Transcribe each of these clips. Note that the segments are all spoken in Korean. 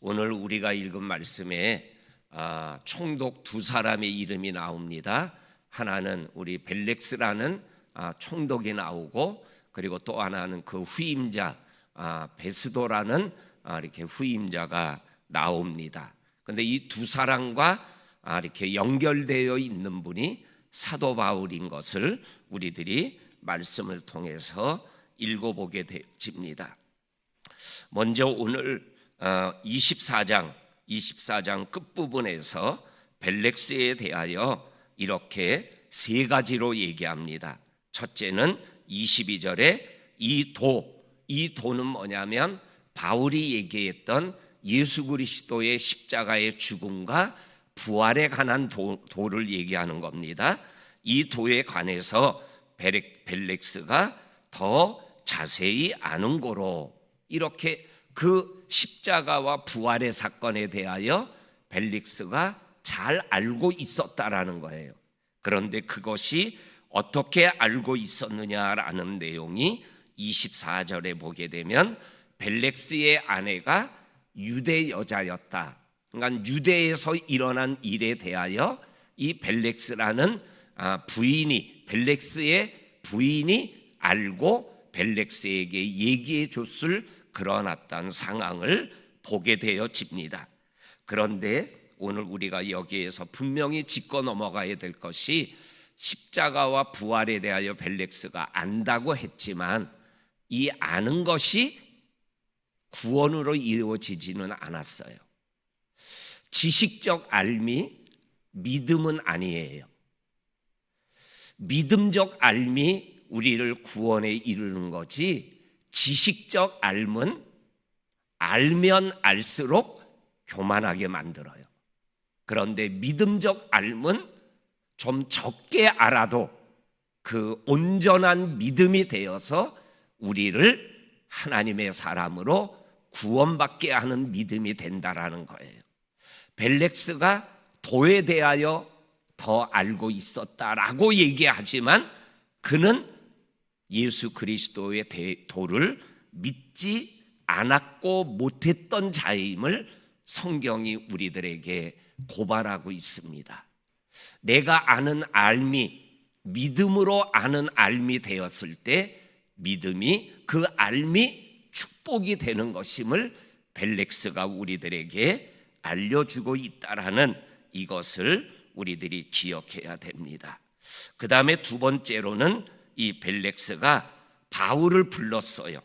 오늘 우리가 읽은 말씀에 아, 총독 두 사람의 이름이 나옵니다. 하나는 우리 벨렉스라는 아, 총독이 나오고 그리고 또 하나는 그 후임자 아, 베스도라는 아, 이렇게 후임자가 나옵니다. 근데 이 두 사람과 아, 이렇게 연결되어 있는 분이 사도 바울인 것을 우리들이 말씀을 통해서 읽어보게 되집니다. 먼저 오늘 24장 24장 끝부분에서 벨렉스에 대하여 이렇게 세 가지로 얘기합니다. 첫째는 22절에 이 도, 이 도는 뭐냐면 바울이 얘기했던 예수 그리스도의 십자가의 죽음과 부활에 관한 도, 도를 얘기하는 겁니다. 이 도에 관해서 벨렉, 벨렉스가 더 자세히 아는 거로 이렇게 그 십자가와 부활의 사건에 대하여 벨릭스가 잘 알고 있었다라는 거예요. 그런데 그것이 어떻게 알고 있었느냐라는 내용이 24절에 보게 되면 벨렉스의 아내가 유대 여자였다. 그러니까 유대에서 일어난 일에 대하여 이 벨렉스라는 아, 부인이 벨렉스의 부인이 알고 벨렉스에게 얘기해 줬을 어떤 상황을 보게 되어집니다. 그런데 오늘 우리가 여기에서 분명히 짚고 넘어가야 될 것이 십자가와 부활에 대하여 벨렉스가 안다고 했지만 이 아는 것이 구원으로 이루어지지는 않았어요. 지식적 알미, 믿음은 아니에요. 믿음적 알미 우리를 구원에 이르는 거지 지식적 알은 알면 알수록 교만하게 만들어요. 그런데 믿음적 알은 좀 적게 알아도 그 온전한 믿음이 되어서 우리를 하나님의 사람으로 구원받게 하는 믿음이 된다라는 거예요. 벨렉스가 도에 대하여 더 알고 있었다라고 얘기하지만 그는 예수 그리스도의 도를 믿지 않았고 못했던 자임을 성경이 우리들에게 고발하고 있습니다. 내가 아는 알미, 믿음으로 아는 알미 되었을 때 믿음이 그 알미 축복이 되는 것임을 벨렉스가 우리들에게 알려주고 있다라는 이것을 우리들이 기억해야 됩니다. 그 다음에 두 번째로는 이 벨렉스가 바울을 불렀어요.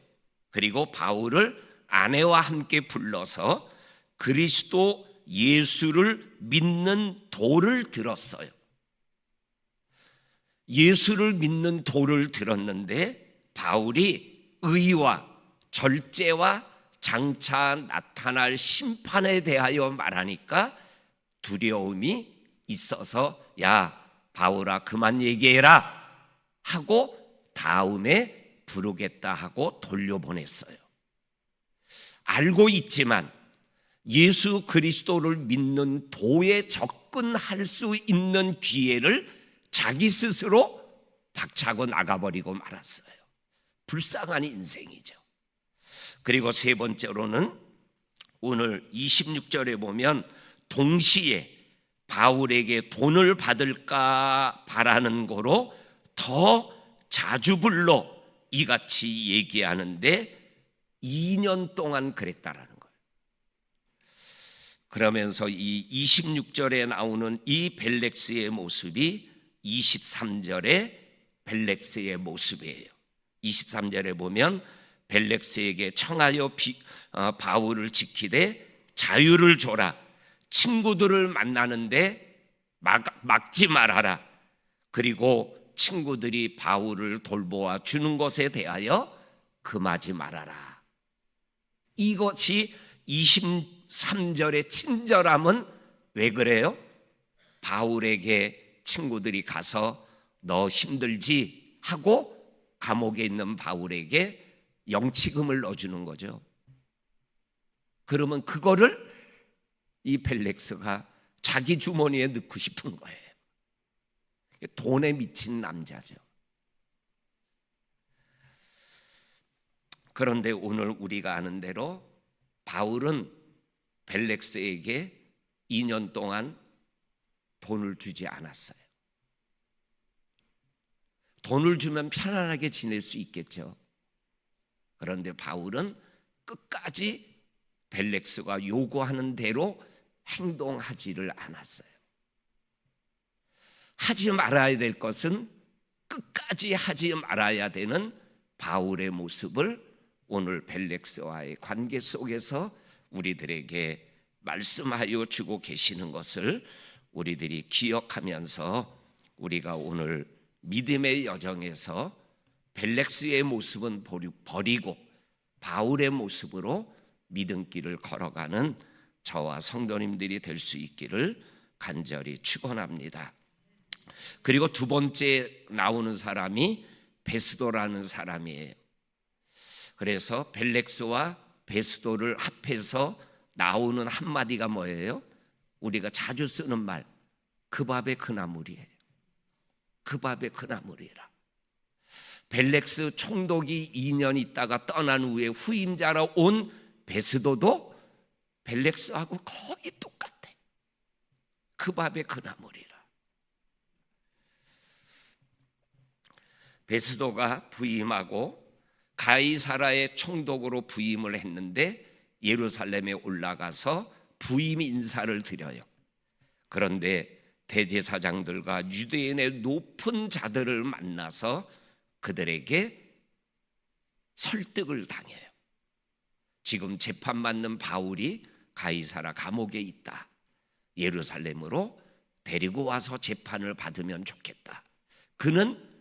그리고 바울을 아내와 함께 불러서 그리스도 예수를 믿는 도를 들었어요. 예수를 믿는 도를 들었는데 바울이 의와 절제와 장차 나타날 심판에 대하여 말하니까 두려움이 있어서 야 바울아 그만 얘기해라 하고 다음에 부르겠다 하고 돌려보냈어요. 알고 있지만 예수 그리스도를 믿는 도에 접근할 수 있는 기회를 자기 스스로 박차고 나가버리고 말았어요. 불쌍한 인생이죠. 그리고 세 번째로는 오늘 26절에 보면 동시에 바울에게 돈을 받을까 바라는 거로 더 자주 불러 이같이 얘기하는데 2년 동안 그랬다라는 거예요. 그러면서 이 26절에 나오는 이 벨렉스의 모습이 23절에 벨렉스의 모습이에요. 23절에 보면 벨렉스에게 청하여 비, 어, 바울을 지키되 자유를 줘라. 친구들을 만나는데 막, 막지 말아라. 그리고 친구들이 바울을 돌보아 주는 것에 대하여 금하지 말아라. 이것이 23절의 친절함은 왜 그래요? 바울에게 친구들이 가서 너 힘들지 하고 감옥에 있는 바울에게 영치금을 넣어주는 거죠. 그러면 그거를 이 펠렉스가 자기 주머니에 넣고 싶은 거예요. 돈에 미친 남자죠. 그런데 오늘 우리가 아는 대로 바울은 벨렉스에게 2년 동안 돈을 주지 않았어요. 돈을 주면 편안하게 지낼 수 있겠죠. 그런데 바울은 끝까지 벨렉스가 요구하는 대로 행동하지를 않았어요. 하지 말아야 될 것은 끝까지 하지 말아야 되는 바울의 모습을 오늘 벨렉스와의 관계 속에서 우리들에게 말씀하여 주고 계시는 것을 우리들이 기억하면서 우리가 오늘 믿음의 여정에서 벨렉스의 모습은 버리고 바울의 모습으로 믿음길을 걸어가는 저와 성도님들이 될 수 있기를 간절히 축원합니다. 그리고 두 번째 나오는 사람이 베스도라는 사람이에요. 그래서 벨렉스와 베스도를 합해서 나오는 한마디가 뭐예요? 우리가 자주 쓰는 말, 그 밥의 그 나물이에요. 그 밥의 그 나물이라. 벨렉스 총독이 2년 있다가 떠난 후에 후임자로 온 베스도도 벨렉스하고 거의 똑같아. 그 밥의 그 나물이라. 베스도가 부임하고 가이사라의 총독으로 부임을 했는데 예루살렘에 올라가서 부임 인사를 드려요. 그런데 대제사장들과 유대인의 높은 자들을 만나서 그들에게 설득을 당해요. 지금 재판 받는 바울이 가이사라 감옥에 있다. 예루살렘으로 데리고 와서 재판을 받으면 좋겠다. 그는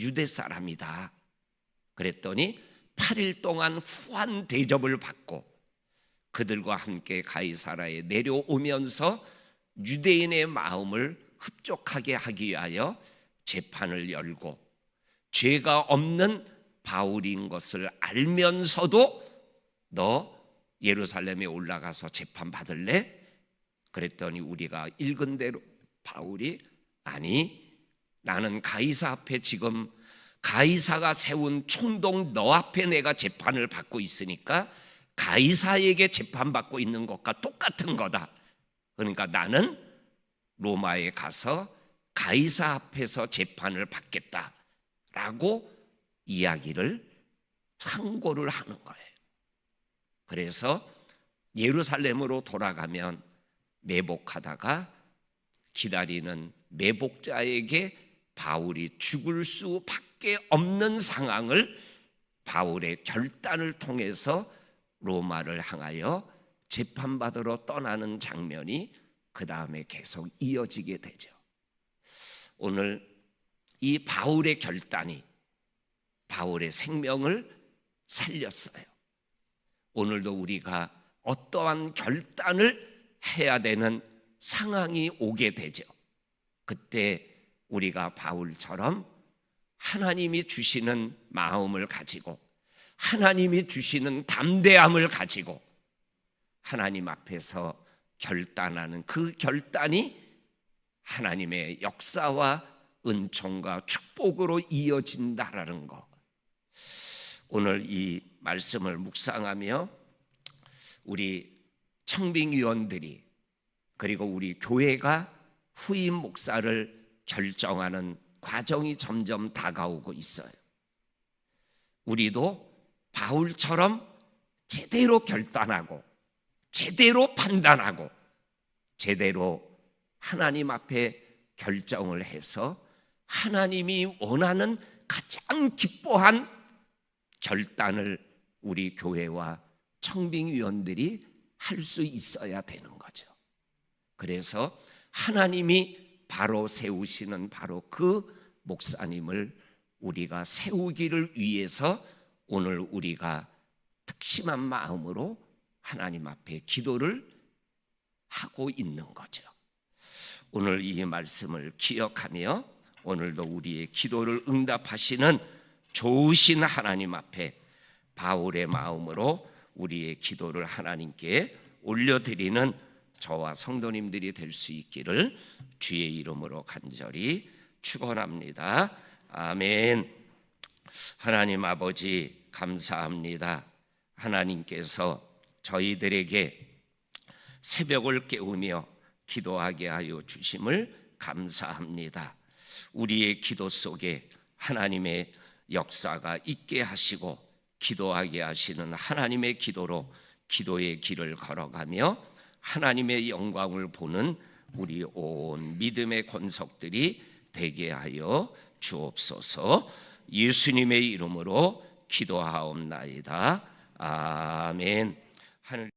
유대 사람이다. 그랬더니 8일 동안 후한 대접을 받고 그들과 함께 가이사라에 내려오면서 유대인의 마음을 흡족하게 하기 위하여 재판을 열고 죄가 없는 바울인 것을 알면서도 너 예루살렘에 올라가서 재판 받을래? 그랬더니 우리가 읽은 대로 바울이 아니 나는 가이사 앞에 지금 가이사가 세운 총독 너 앞에 내가 재판을 받고 있으니까 가이사에게 재판받고 있는 것과 똑같은 거다. 그러니까 나는 로마에 가서 가이사 앞에서 재판을 받겠다 라고 이야기를 상고를 하는 거예요. 그래서 예루살렘으로 돌아가면 매복하다가 기다리는 매복자에게 바울이 죽을 수밖에 없는 상황을 바울의 결단을 통해서 로마를 향하여 재판받으러 떠나는 장면이 그 다음에 계속 이어지게 되죠. 오늘 이 바울의 결단이 바울의 생명을 살렸어요. 오늘도 우리가 어떠한 결단을 해야 되는 상황이 오게 되죠. 그때 우리가 바울처럼 하나님이 주시는 마음을 가지고 하나님이 주시는 담대함을 가지고 하나님 앞에서 결단하는 그 결단이 하나님의 역사와 은총과 축복으로 이어진다라는 것. 오늘 이 말씀을 묵상하며 우리 청빙위원들이 그리고 우리 교회가 후임 목사를 결정하는 과정이 점점 다가오고 있어요. 우리도 바울처럼 제대로 결단하고 제대로 판단하고 제대로 하나님 앞에 결정을 해서 하나님이 원하는 가장 기뻐한 결단을 우리 교회와 청빙위원들이 할 수 있어야 되는 거죠. 그래서 하나님이 바로 세우시는 바로 그 목사님을 우리가 세우기를 위해서 오늘 우리가 특심한 마음으로 하나님 앞에 기도를 하고 있는 거죠. 오늘 이 말씀을 기억하며 오늘도 우리의 기도를 응답하시는 좋으신 하나님 앞에 바울의 마음으로 우리의 기도를 하나님께 올려드리는 저와 성도님들이 될 수 있기를 주의 이름으로 간절히 축원합니다. 아멘. 하나님 아버지 감사합니다. 하나님께서 저희들에게 새벽을 깨우며 기도하게 하여 주심을 감사합니다. 우리의 기도 속에 하나님의 역사가 있게 하시고 기도하게 하시는 하나님의 기도로 기도의 길을 걸어가며 하나님의 영광을 보는 우리 온 믿음의 권속들이 되게 하여 주옵소서. 예수님의 이름으로 기도하옵나이다. 아멘. 하늘